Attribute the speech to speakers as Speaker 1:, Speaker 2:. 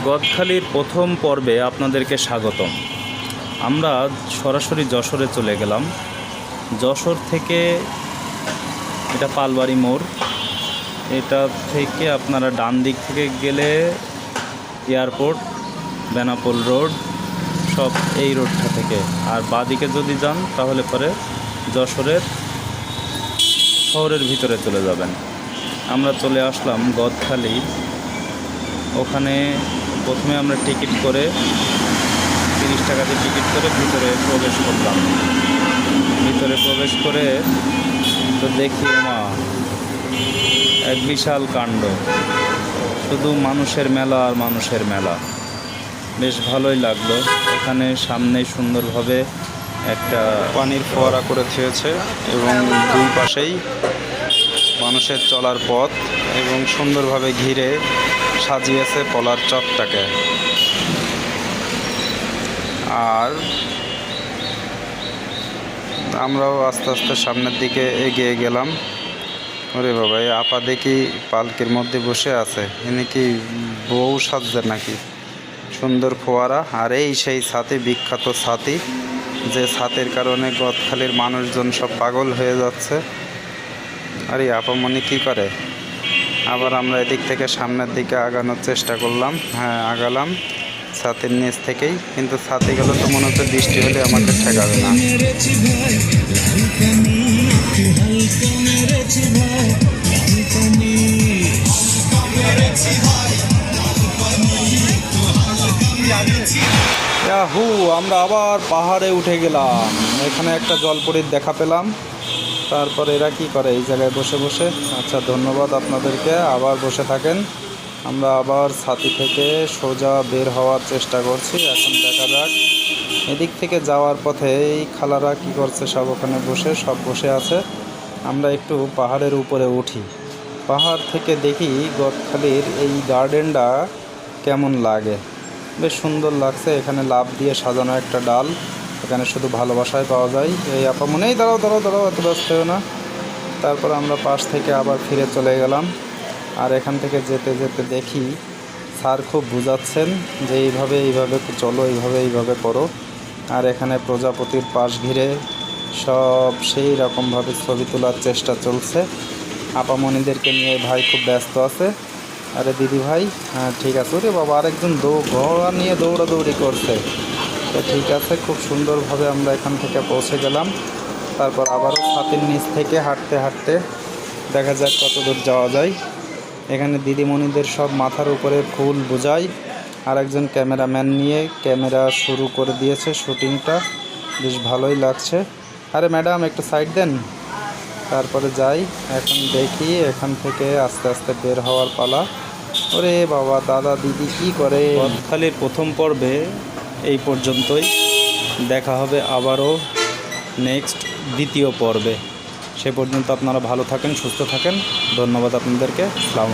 Speaker 1: গদখালির প্রথম পর্বে আপনাদেরকে স্বাগতম। আমরা সরাসরি যশোরে চলে গেলাম। যশোর থেকে এটা পালবাড়ি মোড়। এটা থেকে আপনারা ডান দিক থেকে গেলে এয়ারপোর্ট, বেনাপোল রোড, সব এই রোডটা থেকে। আর বাদিকে যদি যান, তাহলে পরে যশোরের শহরের ভিতরে চলে যাবেন। আমরা চলে আসলাম গদখালি। ওখানে প্রথমে আমরা টিকিট করে তিরিশ টাকা দিয়ে টিকিট করে ভিতরে প্রবেশ করলাম। ভিতরে প্রবেশ করে তো দেখি মা এক বিশাল কাণ্ড। শুধু মানুষের মেলা আর মানুষের মেলা। বেশ ভালোই লাগল। এখানে সামনে সুন্দরভাবে একটা
Speaker 2: পানির ফোয়ারা করে থিয়েছে এবং দুই পাশেই মানুষের চলার পথ এবং সুন্দরভাবে ঘিরে সাজিয়েছে পলার চকটাকে। আর আমরাও আস্তে আস্তে সামনের দিকে এগিয়ে গেলাম। ওরে বাবা, এই আপা দেখি পালকির মধ্যে বসে আছে। এনে কি বউ সাজছে নাকি? সুন্দর ফোয়ারা। আর এই সেই ছাতি, বিখ্যাত ছাতি, যে ছাতের কারণে গদখালির মানুষজন সব পাগল হয়ে যাচ্ছে। আরে আপামনি কি করে? আবার আমরা এদিক থেকে সামনের দিকে আগানোর চেষ্টা করলাম। হ্যাঁ আগালাম ছাতির নিচ থেকেই। কিন্তু ছাতি গেলে তো মনে হচ্ছে বৃষ্টি হলে আমাকে ঠেকাবে না। হু আমরা আবার পাহাড়ে উঠে গেলাম। এখানে একটা জলপরীর দেখা পেলাম। তারপর এরা কি করে? এই জায়গায় বসে বসে? আচ্ছা ধন্যবাদ আপনাদেরকে। আবার বসে থাকেন। আমরা আবার ছাতি থেকে সোজা বের হওয়ার চেষ্টা করছি। এখন দেখা যাক। এদিক থেকে যাওয়ার পথে এই খালারা কি করছে সব ওখানে বসে? সব বসে আছে। আমরা একটু পাহাড়ের উপরে উঠি। পাহাড় থেকে দেখি গদখালির এই গার্ডেনটা কেমন লাগে। বেশ সুন্দর লাগছে। এখানে লাভ দিয়ে সাজানো একটা ডাল। এখানে শুধু ভালোবাসায় পাওয়া যায় এই আপা মনেই দাঁড়াও দাঁড়াও দাঁড়াও, এত ব্যস্ত হও না। তারপর আমরা পাশ থেকে আবার ফিরে চলে গেলাম। আর এখান থেকে যেতে যেতে দেখি, স্যার খুব বুঝাচ্ছেন যে এইভাবে এইভাবে চলো, এইভাবে এইভাবে করো। আর এখানে প্রজাপতির পাশ ঘিরে সব সেই রকমভাবে ছবি তোলার চেষ্টা চলছে। আপা আপামণিদেরকে নিয়ে ভাই খুব ব্যস্ত আছে। আরে দিদি ভাই হ্যাঁ ঠিক আছে। ওরে বাবা, আরেকজন দৌ, ঘোড়া নিয়ে দৌড়াদৌড়ি করছে। তো ঠিক আছে, খুব সুন্দরভাবে আমরা এখান থেকে পৌঁছে গেলাম। তারপর আবারও ছাতির নিচ থেকে হাঁটতে হাঁটতে দেখা যাক কত দূর যাওয়া যায়। এখানে দিদিমণিদের সব মাথার উপরে ফুল বোঝাই আর একজন ক্যামেরাম্যান নিয়ে ক্যামেরা শুরু করে দিয়েছে শুটিংটা। বেশ ভালোই লাগছে। আরে ম্যাডাম, একটু সাইড দেন। তারপরে যাই, এখন দেখি এখান থেকে আস্তে আস্তে বের হওয়ার পালা। ওরে বাবা, দাদা, দিদি কি করে?
Speaker 1: গদখালির প্রথম পর্বে এই পর্যন্তই। দেখা হবে আবারও নেক্সট দ্বিতীয় পর্বে। সে পর্যন্ত আপনারা ভালো থাকেন, সুস্থ থাকেন। ধন্যবাদ আপনাদেরকে। সালাম